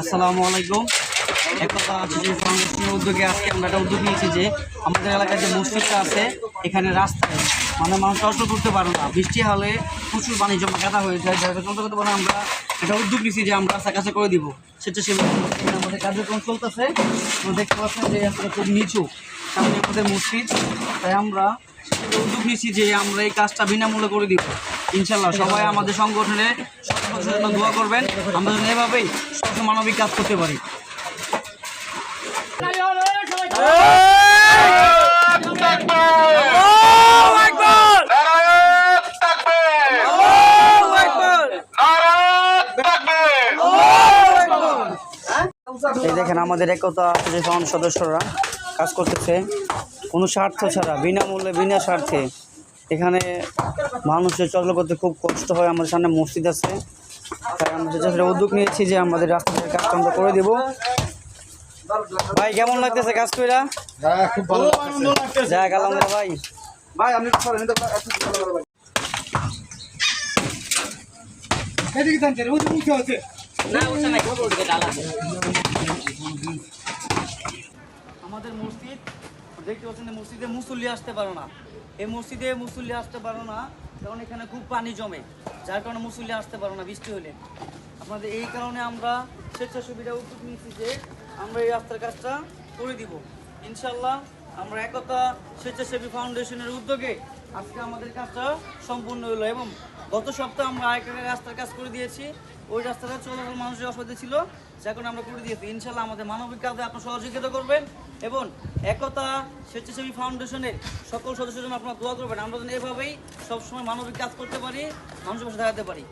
আসসালামু আলাইকুম। একতা যে ফাউন্ডেশনের উদ্যোগে আজকে আমরা একটা উদ্যোগ নিয়েছি যে আমাদের এলাকায় যে মসজিদটা আছে, এখানে রাস্তায় মানে মানুষ চলাচল করতে পারে না। বৃষ্টি হলে প্রচুর পানি জমা কাদা হয়ে যায়, যার চলতে করতে পারে আমরা একটা উদ্যোগ নিয়েছি যে আমরা রাস্তা কাছে করে দিব। সেটা সে আমাদের কার্যক্রম চলতেছে। আপনারা দেখতে পাচ্ছেন যে আসলে খুব নিচু। সামনে আমাদের মসজিদ। তাই আমরা উদ্যোগ নিয়েছি যে আমরা এই কাজটা বিনামূল্যে করে দিব। ইনশাল্লাহ সবাই আমাদের সংগঠনে জন্য দোয়া করবেন। আমরা যেন এভাবেই সবসময় মানবিক কাজ করতে পারি। এই দেখেন, আমাদের একতা সদস্যরা কাজ করতেছে। কোনো স্বার্থ ছাড়া, বিনামূল্যে, বিনা স্বার্থে। এখানে মানুষের চলাচল করতে খুব কষ্ট হয় আমাদের সামনে মসজিদ আছে। তাই আমরা যেটা সেটা উদ্যোগ নিয়েছি যে আমাদের রাস্তাঘাটের কাজটা আমরা করে দেবো। ভাই কেমন লাগতেছে কাজ কইরা? হ্যাঁ খুব ভালো লাগতেছে। যাক আলহামদুলিল্লাহ। ভাই। ভাই আপনি ভাই। এদিকে যে মুখে আছে। আমাদের মসজিদ দেখতে পাচ্ছেন মসজিদে মুসল্লি আসতে পারো না। এই মসজিদে মুসল্লি আসতে পারো না, কারণ এখানে খুব পানি জমে, যার কারণে মুসল্লি আসতে পারো না বৃষ্টি হলে। আপনাদের এই কারণে আমরা স্বেচ্ছাসেবীরা উদ্যোগ নিয়েছি যে আমরা এই রাস্তার কাজটা করে দিব। ইনশাল্লাহ আমরা একতা স্বেচ্ছাসেবী ফাউন্ডেশনের উদ্যোগে আজকে আমাদের কাজটা সম্পূর্ণ হলো এবং গত সপ্তাহে আমরা আরেকটা রাস্তার কাজ করে দিয়েছি। ওই রাস্তাটা চলাচল মানুষের অসুবিধা ছিল যখন আমরা করে দিয়েছি। ইনশাল্লাহ আমাদের মানবিক কাজে আপনার সহযোগিতা করবেন এবং একতা, স্বেচ্ছাসেবী ফাউন্ডেশনের সকল সদস্যের জন্য আপনারা দোয়া করবেন। আমরা যেন এভাবেই সবসময় মানবিক কাজ করতে পারি, মানুষের পাশে দাঁড়াতে পারি।